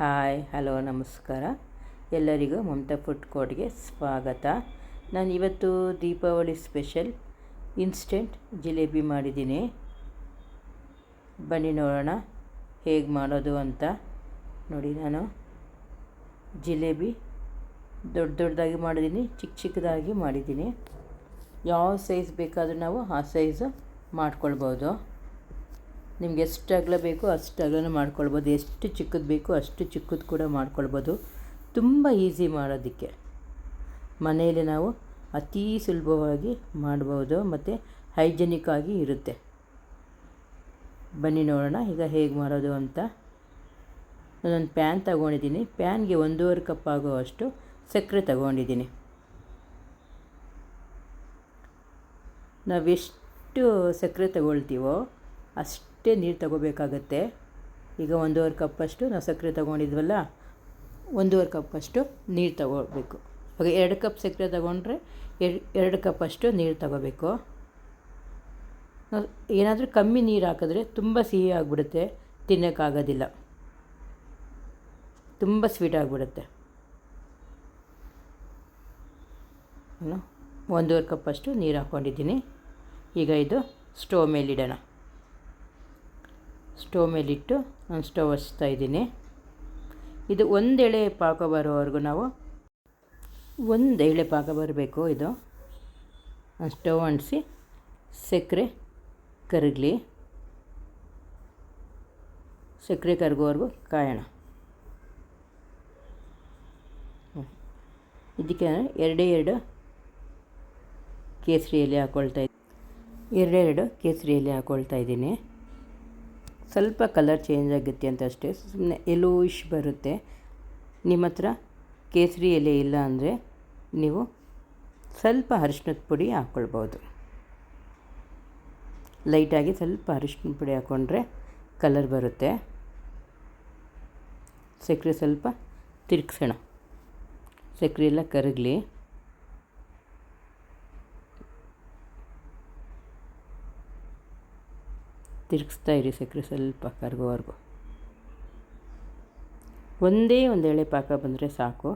Hi, hello, ನಮಸ್ಕಾರ. ಎಲ್ಲರಿಗೂ Mamata food ಕೋರ್ಟ್ಗೆ ಸ್ವಾಗತ. ನಾನು ಇವತ್ತು ದೀಪಾವಳಿ ಸ್ಪೆಷಲ್ ಇನ್ಸ್ಟೆಂಟ್ ಜಿಲೇಬಿ ಮಾಡಿದ್ದೀನಿ. ಬನ್ನಿ ನೋಡೋಣ ಹೇಗೆ ಮಾಡೋದು ಅಂತ. ನೋಡಿ ನಾನು ಜಿಲೇಬಿ ದೊಡ್ಡ ದೊಡ್ಡದಾಗಿ ಮಾಡಿದ್ದೀನಿ ಚಿಕ್ಕ ಚಿಕ್ಕದಾಗಿ ಮಾಡಿದ್ದೀನಿ. ಯಾವ ಸೈಜ್ ಬೇಕಾದರೂ ನಾವು ಆ ಸೈಜು ಮಾಡ್ಕೊಳ್ಬೋದು. ನಿಮ್ಗೆ ಎಷ್ಟು ಅಗಲ ಬೇಕೋ ಅಷ್ಟು ಅಗಲನೂ ಮಾಡ್ಕೊಳ್ಬೋದು. ಎಷ್ಟು ಚಿಕ್ಕದು ಬೇಕೋ ಅಷ್ಟು ಚಿಕ್ಕದು ಕೂಡ ಮಾಡ್ಕೊಳ್ಬೋದು. ತುಂಬ ಈಸಿ ಮಾಡೋದಕ್ಕೆ. ಮನೆಯಲ್ಲಿ ನಾವು ಅತೀ ಸುಲಭವಾಗಿ ಮಾಡ್ಬೋದು ಮತ್ತು ಹೈಜೆನಿಕ್ ಆಗಿ ಇರುತ್ತೆ. ಬನ್ನಿ ನೋಡೋಣ ಈಗ ಹೇಗೆ ಮಾಡೋದು ಅಂತ. ನಾನೊಂದು ಪ್ಯಾನ್ ತಗೊಂಡಿದ್ದೀನಿ. ಪ್ಯಾನ್ಗೆ ಒಂದೂವರೆ ಕಪ್ ಆಗುವಷ್ಟು ಸಕ್ಕರೆ ತಗೊಂಡಿದ್ದೀನಿ. ನಾವೆಷ್ಟು ಸಕ್ಕರೆ ತಗೊಳ್ತೀವೋ ಅಷ್ಟೇ ನೀರು ತಗೋಬೇಕಾಗತ್ತೆ. ಈಗ ಒಂದೂವರೆ ಕಪ್ಪಷ್ಟು ನಾವು ಸಕ್ಕರೆ ತಗೊಂಡಿದ್ವಲ್ಲ, ಒಂದೂವರೆ ಕಪ್ಪಷ್ಟು ನೀರು ತಗೋಬೇಕು. ಇವಾಗ ಎರಡು ಕಪ್ ಸಕ್ಕರೆ ತಗೊಂಡ್ರೆ ಎರಡು ಎರಡು ಕಪ್ಪಷ್ಟು ನೀರು ತಗೋಬೇಕು. ಏನಾದರೂ ಕಮ್ಮಿ ನೀರು ಹಾಕಿದ್ರೆ ತುಂಬ ಸಿಹಿ ಆಗಿಬಿಡುತ್ತೆ, ತಿನ್ನೋಕ್ಕಾಗೋದಿಲ್ಲ. ತುಂಬ ಸ್ವೀಟ್ ಆಗಿಬಿಡುತ್ತೆ. ಒಂದೂವರೆ ಕಪ್ಪಷ್ಟು ನೀರು ಹಾಕ್ಕೊಂಡಿದ್ದೀನಿ ಈಗ ಇದು ಸ್ಟೋವ್ ಮೇಲಿಡೋಣ. ಸ್ಟವ್ ಮೇಲಿಟ್ಟು ನಾನು ಸ್ಟವ್ ಹಚ್ತಾ ಇದ್ದೀನಿ. ಇದು ಒಂದೆಳೆ ಪಾಕ ಬರೋವರೆಗೂ ನಾವು ಒಂದು ಎಳೆ ಪಾಕ ಬರಬೇಕು ಇದು. ಸ್ಟವ್ ಅಂಟಿಸಿ ಸಕ್ಕರೆ ಕರಗಲಿ. ಸಕ್ಕರೆ ಕರಗೋವರೆಗೂ ಕಾಯೋಣ. ಇದಕ್ಕೆ ಎರಡೇ ಎರಡು ಕೇಸರಿ ಎಲೆ ಹಾಕ್ಕೊಳ್ತಾ ಎರಡೆರಡು ಕೇಸರಿ ಎಲೆ ಹಾಕ್ಕೊಳ್ತಾ ಇದ್ದೀನಿ. ಸ್ವಲ್ಪ ಕಲರ್ ಚೇಂಜ್ ಆಗುತ್ತೆ ಅಂತ ಅಷ್ಟೇ. ಸುಮ್ಮನೆ ಎಲೋಯಿಶ್ ಬರುತ್ತೆ. ನಿಮ್ಮ ಹತ್ರ ಕೇಸರಿ ಎಲೆ ಇಲ್ಲ ಅಂದರೆ ನೀವು ಸ್ವಲ್ಪ ಅರಿಶಿನದ ಪುಡಿ ಹಾಕ್ಕೊಳ್ಬೋದು ಲೈಟಾಗಿ ಸ್ವಲ್ಪ ಅರಿಶಿನ ಪುಡಿ ಹಾಕ್ಕೊಂಡ್ರೆ ಕಲರ್ ಬರುತ್ತೆ. ಸಕ್ಕರೆ ಸ್ವಲ್ಪ ತಿರುಗ್ಸೋಣ. ಸಕ್ಕರೆ ಎಲ್ಲ ಕರಗಲಿ. ತಿರುಗಿಸ್ತಾ ಇರಿ ಸಕ್ಕರೆ ಸ್ವಲ್ಪ ಕರಗೋವರೆಗೂ. ಒಂದೇ ಒಂದು ಎಳೆ ಪಾಕ ಬಂದರೆ ಸಾಕು.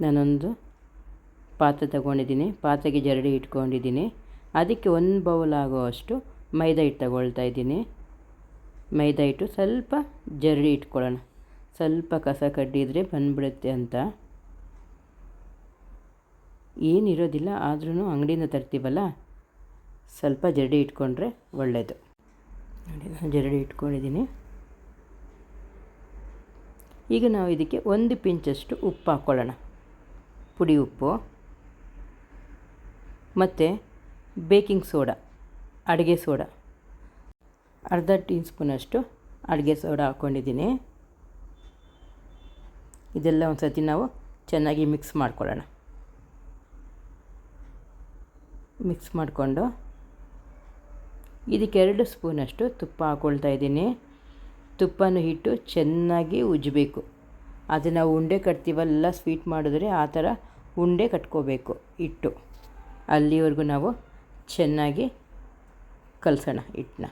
ನಾನೊಂದು ಪಾತ್ರೆ ತಗೊಂಡಿದ್ದೀನಿ. ಪಾತ್ರೆಗೆ ಜರಡಿ ಇಟ್ಕೊಂಡಿದ್ದೀನಿ. ಅದಕ್ಕೆ ಒಂದು ಬೌಲ್ ಆಗುವಷ್ಟು ಮೈದಾ ಹಿಟ್ಟು ತಗೊಳ್ತಾ ಇದ್ದೀನಿ. ಮೈದಾ ಹಿಟ್ಟು ಸ್ವಲ್ಪ ಜರಡಿ ಇಟ್ಕೊಳ್ಳೋಣ. ಸ್ವಲ್ಪ ಕಸ ಕಡ್ಡಿದ್ರೆ ಬಂದ್ಬಿಡುತ್ತೆ ಅಂತ. ಏನಿರೋದಿಲ್ಲ ಆದ್ರೂ ಅಂಗಡಿಯಿಂದ ತರ್ತೀವಲ್ಲ? ಸ್ವಲ್ಪ ಜರಡಿ ಇಟ್ಕೊಂಡ್ರೆ ಒಳ್ಳೆಯದು ನೋಡಿ, ನಾನು ಜರಡಿ ಇಟ್ಕೊಂಡಿದ್ದೀನಿ. ಈಗ ನಾವು ಇದಕ್ಕೆ ಒಂದು ಪಿಂಚಷ್ಟು ಉಪ್ಪು ಹಾಕ್ಕೊಳ್ಳೋಣ ಪುಡಿ ಉಪ್ಪು, ಮತ್ತು ಬೇಕಿಂಗ್ ಸೋಡಾ, ಅಡುಗೆ ಸೋಡಾ. ಅರ್ಧ ಟೀ ಸ್ಪೂನಷ್ಟು ಅಡುಗೆ ಸೋಡಾ ಹಾಕ್ಕೊಂಡಿದ್ದೀನಿ ಇದೆಲ್ಲ ಒಂದು ಸರ್ತಿ ನಾವು ಚೆನ್ನಾಗಿ ಮಿಕ್ಸ್ ಮಾಡ್ಕೊಳ್ಳೋಣ. ಮಿಕ್ಸ್ ಮಾಡಿಕೊಂಡು ಇದಕ್ಕೆ ಎರಡು ಸ್ಪೂನಷ್ಟು ತುಪ್ಪ ಹಾಕ್ಕೊಳ್ತಾ ಇದ್ದೀನಿ. ತುಪ್ಪನ ಹಿಟ್ಟು ಚೆನ್ನಾಗಿ ಉಜ್ಜಬೇಕು. ಅದು ನಾವು ಉಂಡೆ ಕಟ್ತೀವಲ್ಲ, ಸ್ವೀಟ್ ಮಾಡಿದ್ರೆ ಆ ಥರ ಉಂಡೆ ಕಟ್ಕೋಬೇಕು ಹಿಟ್ಟು. ಅಲ್ಲಿವರೆಗೂ ನಾವು ಚೆನ್ನಾಗಿ ಕಲಸೋಣ ಹಿಟ್ಟನ್ನ.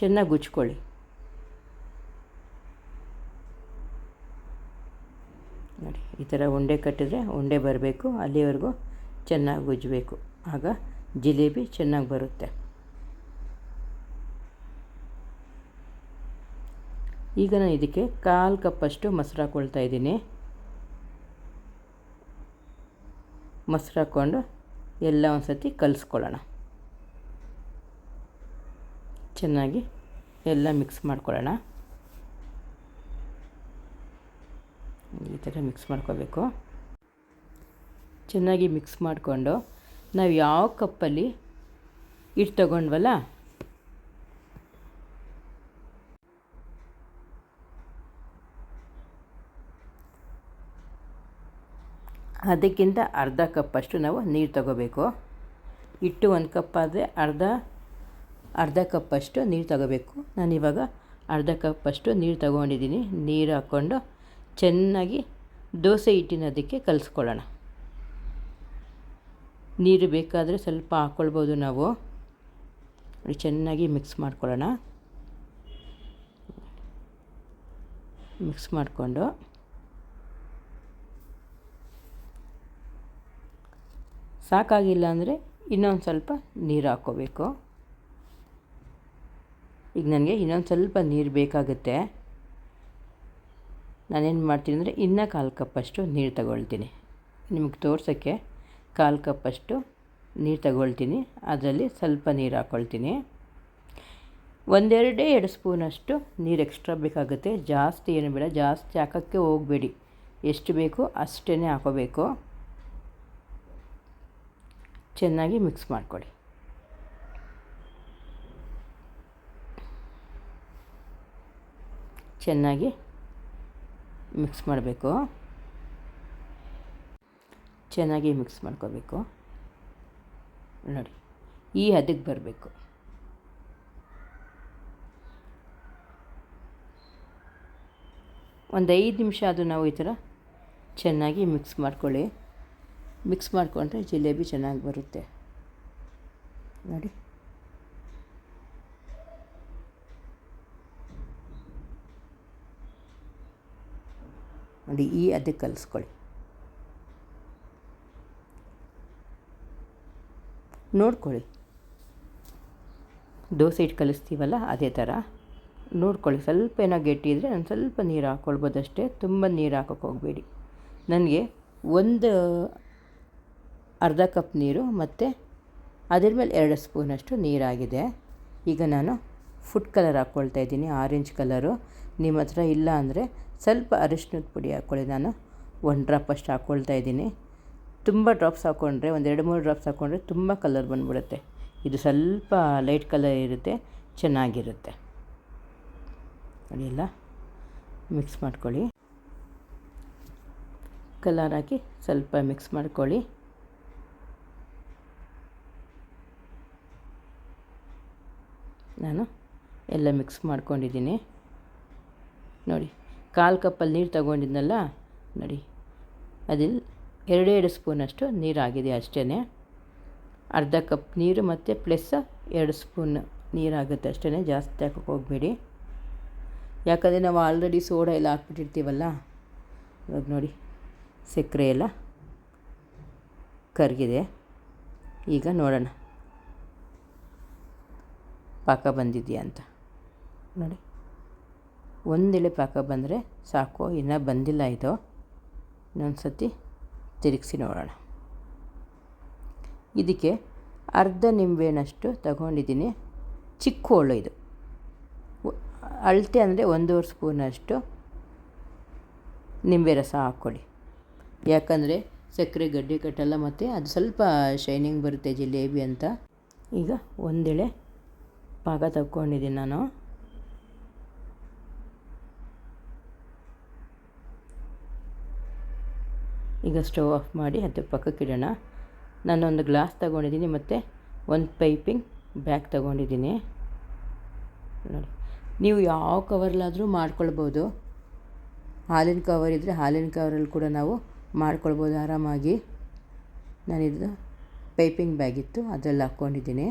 ಚೆನ್ನಾಗಿ ಉಜ್ಕೊಳ್ಳಿ. ನೋಡಿ, ಈ ಥರ ಉಂಡೆ ಕಟ್ಟಿದ್ರೆ ಉಂಡೆ ಬರಬೇಕು, ಅಲ್ಲಿವರೆಗೂ ಚೆನ್ನಾಗಿ ಉಜ್ಜಬೇಕು. ಆಗ ಜಿಲೇಬಿ ಚೆನ್ನಾಗಿ ಬರುತ್ತೆ. ಈಗ ನಾನು ಇದಕ್ಕೆ ಕಾಲು ಕಪ್ಪಷ್ಟು ಮೊಸರು ಹಾಕ್ಕೊಳ್ತಾ ಇದ್ದೀನಿ. ಮೊಸರು ಹಾಕ್ಕೊಂಡು ಎಲ್ಲ ಒಂದು ಸತಿ ಕಲಿಸ್ಕೊಳ್ಳೋಣ. ಚೆನ್ನಾಗಿ ಎಲ್ಲ ಮಿಕ್ಸ್ ಮಾಡ್ಕೊಳ್ಳೋಣ. ಈ ಥರ ಮಿಕ್ಸ್ ಮಾಡ್ಕೋಬೇಕು. ಚೆನ್ನಾಗಿ ಮಿಕ್ಸ್ ಮಾಡಿಕೊಂಡು ನಾವು ಯಾವ ಕಪ್ಪಲ್ಲಿ ಹಿಟ್ಟು ತಗೊಂಡ್ವಲ್ಲ ಅದಕ್ಕಿಂತ ಅರ್ಧ ಕಪ್ಪಷ್ಟು ನಾವು ನೀರು ತಗೋಬೇಕು. ಹಿಟ್ಟು ಒಂದು ಕಪ್ ಆದರೆ ಅರ್ಧ ಅರ್ಧ ಕಪ್ಪಷ್ಟು ನೀರು ತಗೋಬೇಕು. ನಾನಿವಾಗ ಅರ್ಧ ಕಪ್ಪಷ್ಟು ನೀರು ತಗೊಂಡಿದ್ದೀನಿ. ನೀರು ಹಾಕ್ಕೊಂಡು ಚೆನ್ನಾಗಿ ದೋಸೆ ಹಿಟ್ಟಿನ ಅದಕ್ಕೆ ಕಲಿಸ್ಕೊಳ್ಳೋಣ. ನೀರು ಬೇಕಾದರೆ ಸ್ವಲ್ಪ ಹಾಕ್ಕೊಳ್ಬೋದು ನಾವು. ಚೆನ್ನಾಗಿ ಮಿಕ್ಸ್ ಮಾಡ್ಕೊಳ್ಳೋಣ. ಮಿಕ್ಸ್ ಮಾಡಿಕೊಂಡು ಸಾಕಾಗಿಲ್ಲ ಅಂದರೆ ಇನ್ನೊಂದು ಸ್ವಲ್ಪ ನೀರು ಹಾಕ್ಕೋಬೇಕು ಈಗ ನನಗೆ ಇನ್ನೊಂದು ಸ್ವಲ್ಪ ನೀರು ಬೇಕಾಗುತ್ತೆ. ನಾನೇನು ಮಾಡ್ತೀನಿ ಅಂದರೆ ಇನ್ನೂ ಕಾಲು ಕಪ್ಪಷ್ಟು ನೀರು ತಗೊಳ್ತೀನಿ. ನಿಮಗೆ ತೋರ್ಸೋಕ್ಕೆ ಕಾಲು ಕಪ್ಪಷ್ಟು ನೀರು ತಗೊಳ್ತೀನಿ. ಅದರಲ್ಲಿ ಸ್ವಲ್ಪ ನೀರು ಹಾಕ್ಕೊಳ್ತೀನಿ ಒಂದೆರಡೇ ಎರಡು ಸ್ಪೂನಷ್ಟು ನೀರು ಎಕ್ಸ್ಟ್ರಾ ಬೇಕಾಗುತ್ತೆ. ಜಾಸ್ತಿ ಏನು ಬೇಡ, ಜಾಸ್ತಿ ಹಾಕೋಕ್ಕೆ ಹೋಗಬೇಡಿ. ಎಷ್ಟು ಬೇಕೋ ಅಷ್ಟೇ ಹಾಕೋಬೇಕು. ಚೆನ್ನಾಗಿ ಮಿಕ್ಸ್ ಮಾಡಿಕೊಡಿ ಚೆನ್ನಾಗಿ ಮಿಕ್ಸ್ ಮಾಡಬೇಕು. ಚೆನ್ನಾಗಿ ಮಿಕ್ಸ್ ಮಾಡ್ಕೋಬೇಕು ನೋಡಿ, ಈ ಹದಕ್ಕೆ ಬರಬೇಕು. ಒಂದು ಐದು ನಿಮಿಷ ಅದು ನಾವು ಈ ಥರ ಚೆನ್ನಾಗಿ ಮಿಕ್ಸ್ ಮಾಡ್ಕೊಳ್ಳಿ. ಮಿಕ್ಸ್ ಮಾಡಿಕೊಂಡ್ರೆ ಜಿಲೇಬಿ ಚೆನ್ನಾಗಿ ಬರುತ್ತೆ. ನೋಡಿ. ನೋಡಿ, ಈ ಅದಕ್ಕೆ ಕಲಿಸ್ಕೊಳ್ಳಿ. ನೋಡ್ಕೊಳ್ಳಿ. ದೋಸೆ ಇಟ್ಟು ಕಲಿಸ್ತೀವಲ್ಲ, ಅದೇ ಥರ. ನೋಡ್ಕೊಳ್ಳಿ, ಸ್ವಲ್ಪ ಏನೋ ಗಟ್ಟಿ ಇದ್ದರೆ ನಾನು ಸ್ವಲ್ಪ ನೀರು ಹಾಕ್ಕೊಳ್ಬೋದಷ್ಟೇ. ತುಂಬ ನೀರು ಹಾಕೋಕ್ಕೆ ಹೋಗಬೇಡಿ. ನನಗೆ ಒಂದು ಅರ್ಧ ಕಪ್ ನೀರು ಮತ್ತು ಅದ್ರ ಮೇಲೆ ಎರಡು ಸ್ಪೂನಷ್ಟು ನೀರಾಗಿದೆ. ಈಗ ನಾನು ಫುಡ್ ಕಲರ್ ಹಾಕ್ಕೊಳ್ತಾ ಇದ್ದೀನಿ. ಆರೆಂಜ್ ಕಲರು ನಿಮ್ಮ ಹತ್ರ ಇಲ್ಲ ಅಂದರೆ ಸ್ವಲ್ಪ ಅರಿಶಿನದ ಪುಡಿ ಹಾಕ್ಕೊಳ್ಳಿ ನಾನು ಒನ್ ಡ್ರಾಪ್ ಅಷ್ಟು ಹಾಕ್ಕೊಳ್ತಾ ಇದ್ದೀನಿ. ತುಂಬ ಡ್ರಾಪ್ಸ್ ಹಾಕ್ಕೊಂಡ್ರೆ ಒಂದು ಎರಡು ಮೂರು ಡ್ರಾಪ್ಸ್ ಹಾಕ್ಕೊಂಡ್ರೆ ತುಂಬ ಕಲರ್ ಬಂದ್ಬಿಡುತ್ತೆ. ಇದು ಸ್ವಲ್ಪ ಲೈಟ್ ಕಲರ್ ಇರುತ್ತೆ, ಚೆನ್ನಾಗಿರುತ್ತೆ. ಅದೆಲ್ಲ. ಮಿಕ್ಸ್ ಮಾಡ್ಕೊಳ್ಳಿ. ಕಲರ್ ಹಾಕಿ ಸ್ವಲ್ಪ ಮಿಕ್ಸ್ ಮಾಡ್ಕೊಳ್ಳಿ. ನಾನು ಎಲ್ಲ ಮಿಕ್ಸ್ ಮಾಡ್ಕೊಂಡಿದ್ದೀನಿ. ನೋಡಿ, ಕಾಲು ಕಪ್ಪಲ್ಲಿ ನೀರು ತಗೊಂಡಿದ್ನಲ್ಲ, ನೋಡಿ. ಅದಿಲ್ಲಿ ಎರಡೆರಡು ಸ್ಪೂನಷ್ಟು ನೀರಾಗಿದೆ ಅಷ್ಟೇ ಅರ್ಧ ಕಪ್ ನೀರು ಮತ್ತು ಪ್ಲಸ್ ಎರಡು ಸ್ಪೂನ್ ನೀರಾಗುತ್ತೆ ಅಷ್ಟೇ ಜಾಸ್ತಿ ಹಾಕೋಕೆ ಹೋಗಬೇಡಿ. ಯಾಕಂದರೆ ನಾವು ಆಲ್ರೆಡಿ ಸೋಡಾ ಎಲ್ಲ ಹಾಕ್ಬಿಟ್ಟಿರ್ತೀವಲ್ಲ, ಇವಾಗ ನೋಡಿ ಸಕ್ಕರೆ ಎಲ್ಲ ಕರಗಿದೆ. ಈಗ ನೋಡೋಣ. ಪಾಕ ಬಂದಿದೆಯಾ ಅಂತ? ನೋಡಿ. ಒಂದೆಳೆ ಪಾಕ ಬಂದರೆ ಸಾಕು ಇನ್ನೂ ಬಂದಿಲ್ಲ ಇದು. ಇನ್ನೊಂದು ಸತಿ ತಿರುಗಿಸಿ ನೋಡೋಣ. ಇದಕ್ಕೆ ಅರ್ಧ ನಿಂಬೆಹಣ್ಣಷ್ಟು ತಗೊಂಡಿದ್ದೀನಿ. ಚಿಕ್ಕ ಹೋಳು ಇದು. ಅಳತೆ ಅಂದರೆ ಒಂದೂವರೆ ಸ್ಪೂನಷ್ಟು ನಿಂಬೆ ರಸ ಹಾಕ್ಕೊಳ್ಳಿ. ಯಾಕಂದರೆ ಸಕ್ಕರೆ ಗಡ್ಡೆ ಕಟ್ಟಲ್ಲ ಮತ್ತು ಅದು ಸ್ವಲ್ಪ ಶೈನಿಂಗ್ ಬರುತ್ತೆ ಜಿಲೇಬಿ ಅಂತ. ಈಗ ಒಂದೆಳೆ ಪಾಕ ತಗೊಂಡಿದ್ದೀನಿ ನಾನು. ಈಗ ಸ್ಟವ್ ಆಫ್ ಮಾಡಿ ಅದು ಪಕ್ಕಕ್ಕಿಡೋಣ ನಾನೊಂದು ಗ್ಲಾಸ್ ತಗೊಂಡಿದ್ದೀನಿ ಮತ್ತು ಒಂದು ಪೈಪಿಂಗ್ ಬ್ಯಾಗ್ ತಗೊಂಡಿದ್ದೀನಿ. ನೋಡಿ, ನೀವು ಯಾವ ಕವರ್ಲಾದರೂ ಮಾಡ್ಕೊಳ್ಬೋದು. ಹಾಲಿನ ಕವರ್ ಇದ್ದರೆ ಹಾಲಿನ ಕವರಲ್ಲಿ ಕೂಡ ನಾವು ಮಾಡ್ಕೊಳ್ಬೋದು ಆರಾಮಾಗಿ. ನಾನಿದು ಪೈಪಿಂಗ್ ಬ್ಯಾಗ್ ಇತ್ತು, ಅದರಲ್ಲಿ ಹಾಕ್ಕೊಂಡಿದ್ದೀನಿ.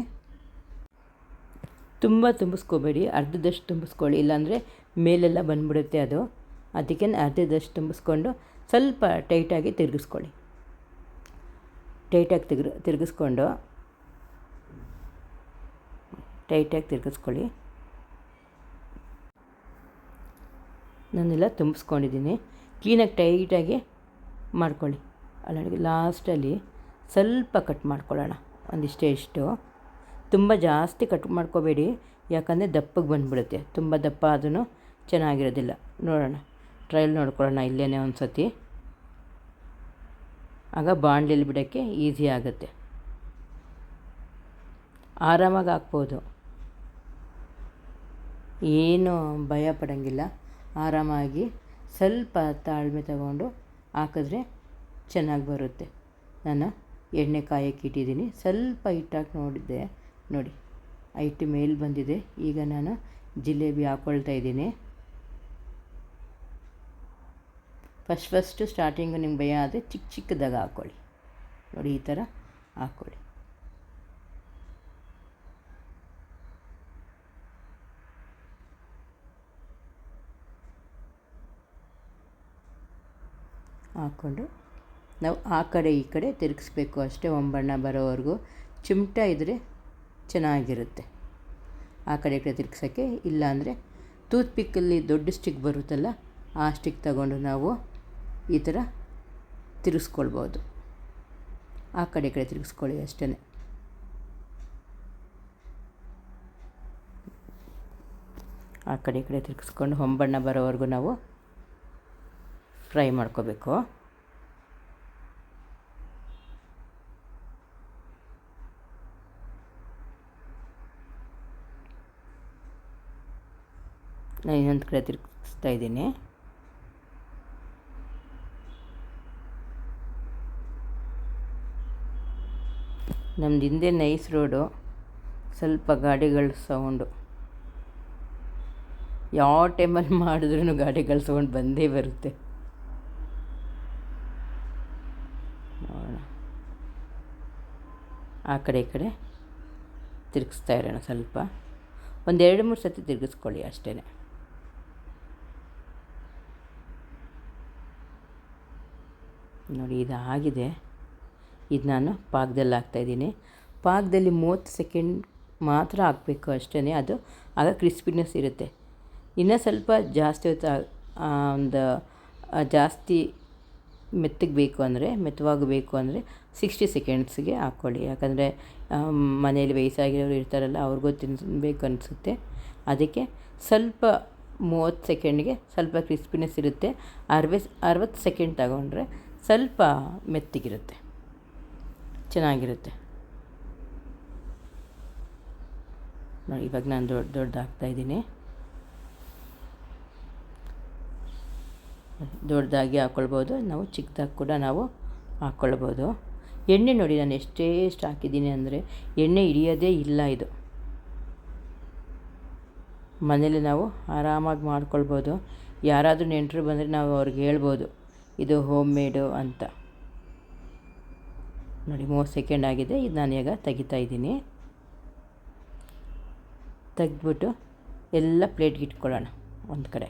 ತುಂಬ ತುಂಬಿಸ್ಕೋಬೇಡಿ, ಅರ್ಧದಷ್ಟು ತುಂಬಿಸ್ಕೊಳ್ಳಿ. ಇಲ್ಲಾಂದರೆ ಮೇಲೆಲ್ಲ ಬಂದ್ಬಿಡುತ್ತೆ ಅದು. ಅದಕ್ಕೆ ಅರ್ಧದಷ್ಟು ತುಂಬಿಸ್ಕೊಂಡು ಸ್ವಲ್ಪ ಟೈಟಾಗಿ ತಿರುಗಿಸ್ಕೊಳ್ಳಿ. ಟೈಟಾಗಿ ತಿರ್ಗಿ, ತಿರುಗಿಸ್ಕೊಂಡು ಟೈಟಾಗಿ ತಿರುಗಿಸ್ಕೊಳ್ಳಿ. ನಾನೆಲ್ಲ ತುಂಬಿಸ್ಕೊಂಡಿದ್ದೀನಿ. ಕ್ಲೀನಾಗಿ ಟೈಟಾಗಿ ಮಾಡ್ಕೊಳ್ಳಿ. ಅಲ್ಲಿಗೆ ಲಾಸ್ಟಲ್ಲಿ ಸ್ವಲ್ಪ ಕಟ್ ಮಾಡ್ಕೊಳ್ಳೋಣ. ಒಂದಿಷ್ಟೇ ಇಷ್ಟು. ತುಂಬ ಜಾಸ್ತಿ ಕಟ್ ಮಾಡ್ಕೋಬೇಡಿ. ಯಾಕಂದರೆ ದಪ್ಪಗೆ ಬಂದುಬಿಡುತ್ತೆ. ತುಂಬ ದಪ್ಪ ಆದ್ರೂ ಚೆನ್ನಾಗಿರೋದಿಲ್ಲ. ನೋಡೋಣ. ಟ್ರಯಲ್ ನೋಡ್ಕೊಳ್ಳೋಣ ಇಲ್ಲೇ ಒಂದು ಸತಿ ಆಗ ಬಾಣಲೆಯಲ್ಲಿ ಬಿಡೋಕ್ಕೆ ಈಸಿ ಆಗುತ್ತೆ. ಆರಾಮಾಗಿ ಹಾಕ್ಬೋದು. ಏನು ಭಯ ಪಡೋಂಗಿಲ್ಲ. ಆರಾಮಾಗಿ ಸ್ವಲ್ಪ ತಾಳ್ಮೆ ತಗೊಂಡು ಹಾಕಿದ್ರೆ ಚೆನ್ನಾಗಿ ಬರುತ್ತೆ. ನಾನು ಎಣ್ಣೆ ಕಾಯಕ್ಕೆ ಇಟ್ಟಿದ್ದೀನಿ. ಸ್ವಲ್ಪ ಹಿಟ್ಟಾಕಿ ನೋಡಿದ್ದೆ. ನೋಡಿ ಐಟಿ ಮೇಲೆ ಬಂದಿದೆ. ಈಗ ನಾನು ಜಿಲೇಬಿ ಹಾಕ್ಕೊಳ್ತಾ ಇದ್ದೀನಿ. ಫಸ್ಟ್, ಫಸ್ಟು ಸ್ಟಾರ್ಟಿಂಗು ನಿಮ್ಗೆ ಭಯ ಆದರೆ ಚಿಕ್ಕ ಚಿಕ್ಕದಾಗ ಹಾಕ್ಕೊಳ್ಳಿ ನೋಡಿ, ಈ ಥರ ಹಾಕ್ಕೊಳ್ಳಿ ಹಾಕ್ಕೊಂಡು ನಾವು ಆ ಕಡೆ ಈ ಕಡೆ ತಿರುಗಿಸ್ಬೇಕು ಅಷ್ಟೇ ಒಂಬಣ್ಣ ಬರೋವರೆಗೂ. ಚಿಮಟ ಇದ್ದರೆ ಚೆನ್ನಾಗಿರುತ್ತೆ. ಆ ಕಡೆ ಈ ಕಡೆ ತಿರುಗ್ಸೋಕ್ಕೆ ಇಲ್ಲಾಂದರೆ ಟೂತ್ ಪಿಕ್ಕಲ್ಲಿ ದೊಡ್ಡ ಸ್ಟಿಕ್ ಬರುತ್ತಲ್ಲ, ಆ ಸ್ಟಿಕ್ ತಗೊಂಡು ನಾವು ಈ ಥರ ತಿರುಗಿಸ್ಕೊಳ್ಬೋದು. ಆ ಕಡೆ ಕಡೆ ತಿರುಗಿಸ್ಕೊಳ್ಳಿ ಅಷ್ಟೇ ಆ ಕಡೆ ಕಡೆ ತಿರುಗಿಸ್ಕೊಂಡು ಹೊಂಬಣ್ಣ ಬರೋವರೆಗೂ ನಾವು ಫ್ರೈ ಮಾಡ್ಕೋಬೇಕು. ನಾನು ಇನ್ನೊಂದು ಕಡೆ ತಿರುಗಿಸ್ತಾ ಇದ್ದೀನಿ. ನಮ್ದು ಹಿಂದೆ ನೈಸ್ ರೋಡು, ಸ್ವಲ್ಪ ಗಾಡಿಗಳ ಸೌಂಡು. ಯಾವ ಟೈಮಲ್ಲಿ ಮಾಡಿದ್ರೂ ಗಾಡಿಗಳ ಸೌಂಡ್ ಬಂದೇ ಬರುತ್ತೆ. ಆ ಕಡೆ ಈ ಕಡೆ ತಿರುಗಿಸ್ತಾ ಇರೋಣ ಸ್ವಲ್ಪ. ಒಂದು ಎರಡು ಮೂರು ಸತಿ ತಿರುಗಿಸ್ಕೊಳ್ಳಿ ಅಷ್ಟೇ ನೋಡಿ ಇದು ಆಗಿದೆ ಇದು ನಾನು ಪಾಕದಲ್ಲಿ ಹಾಕ್ತಾಯಿದ್ದೀನಿ ಪಾಕದಲ್ಲಿ ಮೂವತ್ತು ಸೆಕೆಂಡ್ ಮಾತ್ರ ಹಾಕಬೇಕು ಅಷ್ಟೇ ಅದು ಆಗ ಕ್ರಿಸ್ಪಿನೆಸ್ ಇರುತ್ತೆ. ಇನ್ನೂ ಸ್ವಲ್ಪ ಜಾಸ್ತಿ ಹೊತ್ತು ಒಂದು ಜಾಸ್ತಿ ಮೆತ್ತಗೆ ಬೇಕು ಅಂದರೆ ಮೆತ್ತವಾಗಬೇಕು ಅಂದರೆ ಸಿಕ್ಸ್ಟಿ ಸೆಕೆಂಡ್ಸ್ಗೆ ಹಾಕ್ಕೊಳ್ಳಿ. ಯಾಕಂದರೆ ಮನೆಯಲ್ಲಿ ವಯಸ್ಸಾಗಿರೋರು ಇರ್ತಾರಲ್ಲ, ಅವ್ರಿಗೂ ತಿನ್ಬೇಕು ಅನಿಸುತ್ತೆ. ಅದಕ್ಕೆ ಸ್ವಲ್ಪ ಮೂವತ್ತು ಸೆಕೆಂಡ್ಗೆ ಸ್ವಲ್ಪ ಕ್ರಿಸ್ಪಿನೆಸ್ ಇರುತ್ತೆ. ಅರವತ್ತು ಅರವತ್ತು ಸೆಕೆಂಡ್ ತಗೊಂಡ್ರೆ ಸ್ವಲ್ಪ ಮೆತ್ತಗಿರುತ್ತೆ. ಚೆನ್ನಾಗಿರುತ್ತೆ. ನೋಡಿ, ಇವಾಗ ನಾನು ದೊಡ್ಡ ದೊಡ್ಡ ಹಾಕ್ತಾಯಿದ್ದೀನಿ ದೊಡ್ಡದಾಗಿ ಹಾಕ್ಕೊಳ್ಬೋದು ನಾವು ಚಿಕ್ಕದಾಗಿ ಕೂಡ ನಾವು ಹಾಕ್ಕೊಳ್ಬೋದು ಎಣ್ಣೆ ನೋಡಿ, ನಾನು ಎಷ್ಟೇ ಎಷ್ಟು ಹಾಕಿದ್ದೀನಿ ಅಂದರೆ ಎಣ್ಣೆ ಹಿಡಿಯೋದೇ ಇಲ್ಲ ಇದು. ಮನೇಲಿ ನಾವು ಆರಾಮಾಗಿ ಮಾಡ್ಕೊಳ್ಬೋದು. ಯಾರಾದರೂ ನೆಂಟರು ಬಂದರೆ ನಾವು ಅವ್ರಿಗೆ ಹೇಳ್ಬೋದು. ಇದು ಹೋಮ್ ಮೇಡು ಅಂತ. ನೋಡಿ, ಮೂವತ್ತು ಸೆಕೆಂಡ್ ಆಗಿದೆ. ಇದು ನಾನು ಈಗ ತೆಗಿತಾ ಇದ್ದೀನಿ. ತೆಗೆದ್ಬಿಟ್ಟು ಎಲ್ಲ ಪ್ಲೇಟ್ಗೆ ಇಟ್ಕೊಳ್ಳೋಣ ಒಂದು ಕಡೆ.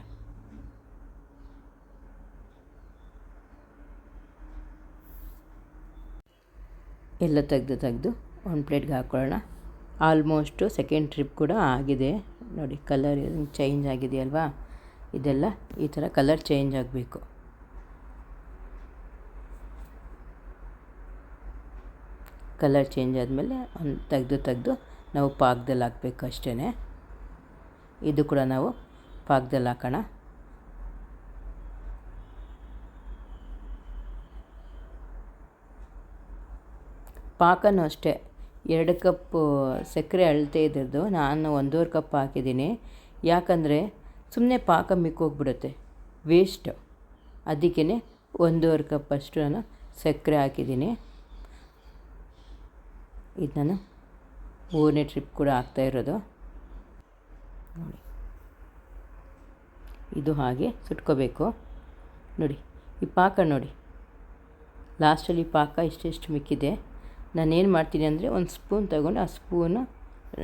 ಎಲ್ಲ ತೆಗೆದು ತೆಗೆದು ಒಂದು ಪ್ಲೇಟ್ಗೆ ಹಾಕ್ಕೊಳ್ಳೋಣ ಆಲ್ಮೋಸ್ಟು ಸೆಕೆಂಡ್ ಟ್ರಿಪ್ ಕೂಡ ಆಗಿದೆ. ನೋಡಿ ಕಲರ್ ಚೇಂಜ್ ಆಗಿದೆ ಅಲ್ವಾ ಇದೆಲ್ಲ ಈ ಥರ ಕಲರ್ ಚೇಂಜ್ ಆಗಬೇಕು. ಕಲರ್ ಚೇಂಜ್ ಆದಮೇಲೆ ಒಂದು ತೆಗೆದು ತೆಗೆದು ನಾವು ಪಾಕದಲ್ಲಿ ಹಾಕಬೇಕು ಅಷ್ಟೇ ಇದು ಕೂಡ ನಾವು ಪಾಕದಲ್ಲಿ ಹಾಕೋಣ. ಪಾಕನೂ ಅಷ್ಟೇ. ಎರಡು ಕಪ್ಪು ಸಕ್ಕರೆ ಅಳತೆ ಇದ್ದದ್ದು ನಾನು ಒಂದೂವರೆ ಕಪ್ ಹಾಕಿದ್ದೀನಿ. ಯಾಕಂದರೆ ಸುಮ್ಮನೆ ಪಾಕ ಮಿಕ್ಕೋಗ್ಬಿಡುತ್ತೆ. ವೇಸ್ಟ್ ಅದಕ್ಕೇ ಒಂದೂವರೆ ಕಪ್ ಅಷ್ಟು ನಾನು ಸಕ್ಕರೆ ಹಾಕಿದ್ದೀನಿ. ಇದು ನಾನು ಮೂರನೇ ಟ್ರಿಪ್ ಕೂಡ ಆಗ್ತಾ ಇರೋದು. ನೋಡಿ. ಇದು ಹಾಗೆ ಸುಟ್ಕೋಬೇಕು. ನೋಡಿ, ಈ ಪಾಕ ನೋಡಿ. ಲಾಸ್ಟಲ್ಲಿ ಪಾಕ ಇಷ್ಟೆಷ್ಟು ಮಿಕ್ಕಿದೆ. ನಾನೇನು ಮಾಡ್ತೀನಿ ಅಂದರೆ ಒಂದು ಸ್ಪೂನ್ ತಗೊಂಡು ಆ ಸ್ಪೂನು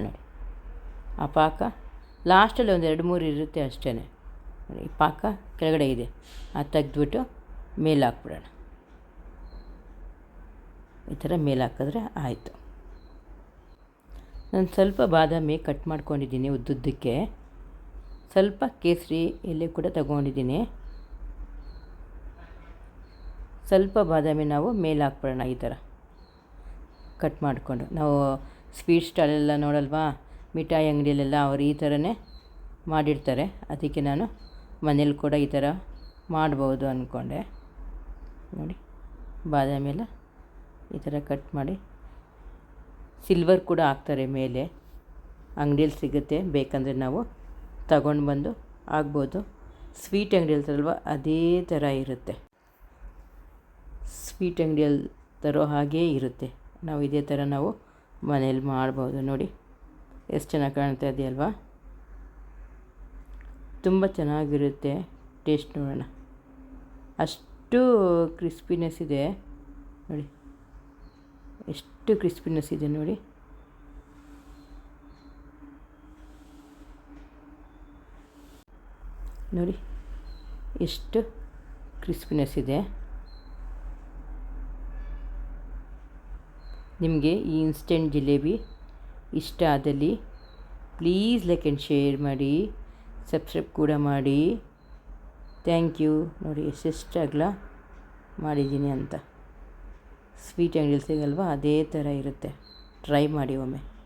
ನೋಡಿ. ಆ ಪಾಕ ಲಾಸ್ಟಲ್ಲಿ ಒಂದು ಎರಡು ಮೂರು ಇರುತ್ತೆ ಅಷ್ಟೇ ನೋಡಿ, ಈ ಪಾಕ ಕೆಳಗಡೆ ಇದೆ. ಅದು ತೆಗೆದ್ಬಿಟ್ಟು ಮೇಲೆ ಹಾಕ್ಬಿಡೋಣ. ಈ ಥರ ಮೇಲೆ ಹಾಕಿದ್ರೆ ಆಯಿತು. ನಾನು ಸ್ವಲ್ಪ ಬಾದಾಮಿ ಕಟ್ ಮಾಡ್ಕೊಂಡಿದ್ದೀನಿ ಉದ್ದುದ್ದಕ್ಕೆ. ಸ್ವಲ್ಪ ಕೇಸರಿ ಎಲೆ ಕೂಡ ತಗೊಂಡಿದ್ದೀನಿ. ಸ್ವಲ್ಪ ಬಾದಾಮಿ ನಾವು ಮೇಲೆ ಹಾಕ್ಬಿಡೋಣ ಈ ಥರ. ಕಟ್ ಮಾಡಿಕೊಂಡು. ನಾವು ಸ್ವೀಟ್ ಸ್ಟಾಲೆಲ್ಲ ನೋಡಲ್ವಾ? ಮಿಠಾಯಿ ಅಂಗಡಿಯಲ್ಲೆಲ್ಲ ಅವ್ರು ಈ ಥರನೇ ಮಾಡಿರ್ತಾರೆ. ಅದಕ್ಕೆ ನಾನು ಮನೇಲಿ ಕೂಡ ಈ ಥರ ಮಾಡ್ಬೋದು ಅಂದ್ಕೊಂಡೆ. ನೋಡಿ, ಬಾದಾಮಿ ಎಲ್ಲ ಈ ಥರ ಕಟ್ ಮಾಡಿ ಸಿಲ್ವರ್ ಕೂಡ ಹಾಕ್ತಾರೆ ಮೇಲೆ. ಅಂಗಡಿಯಲ್ಲಿ ಸಿಗುತ್ತೆ. ಬೇಕಂದರೆ ನಾವು ತಗೊಂಡು ಬಂದು ಆಗ್ಬೋದು ಸ್ವೀಟ್ ಅಂಗಡಿಯಲ್ಲಿ ತರಲ್ವ ಅದೇ ಥರ ಇರುತ್ತೆ. ಸ್ವೀಟ್ ಅಂಗಡಿಯಲ್ಲಿ ತರೋ ಹಾಗೇ ಇರುತ್ತೆ. ನಾವು ಇದೇ ಥರ ನಾವು ಮನೇಲಿ ಮಾಡ್ಬೋದು. ನೋಡಿ, ಎಷ್ಟು ಚೆನ್ನಾಗಿ ಕಾಣ್ತಾ ಇದೆಯಲ್ವಾ? ತುಂಬ ಚೆನ್ನಾಗಿರುತ್ತೆ. ಟೇಸ್ಟ್ ನೋಡೋಣ. ಅಷ್ಟು ಕ್ರಿಸ್ಪಿನೆಸ್ ಇದೆ. ನೋಡಿ. ಎಷ್ಟು ಕ್ರಿಸ್ಪಿನೆಸ್ ಇದೆ ನೋಡಿ. ನೋಡಿ, ಎಷ್ಟು ಕ್ರಿಸ್ಪಿನೆಸ್ ಇದೆ. ನಿಮಗೆ ಈ ಇನ್ಸ್ಟೆಂಟ್ ಜಿಲೇಬಿ ಇಷ್ಟ ಆದಲ್ಲಿ ಪ್ಲೀಸ್ ಲೈಕ್ ಆ್ಯಂಡ್ ಶೇರ್ ಮಾಡಿ ಸಬ್ಸ್ಕ್ರೈಬ್ ಕೂಡ ಮಾಡಿ. ಥ್ಯಾಂಕ್ ಯು ನೋಡಿ ಎಷ್ಟೆಷ್ಟಾಗ್ಲ ಅಗಲ ಮಾಡಿದ್ದೀನಿ ಅಂತ. ಸ್ವೀಟ್ ಅಂಗಡಿಯಲ್ಲಿ ಸಿಗಲ್ವಾ? ಅದೇ ಥರ ಇರುತ್ತೆ. ಟ್ರೈ ಮಾಡಿ ಒಮ್ಮೆ.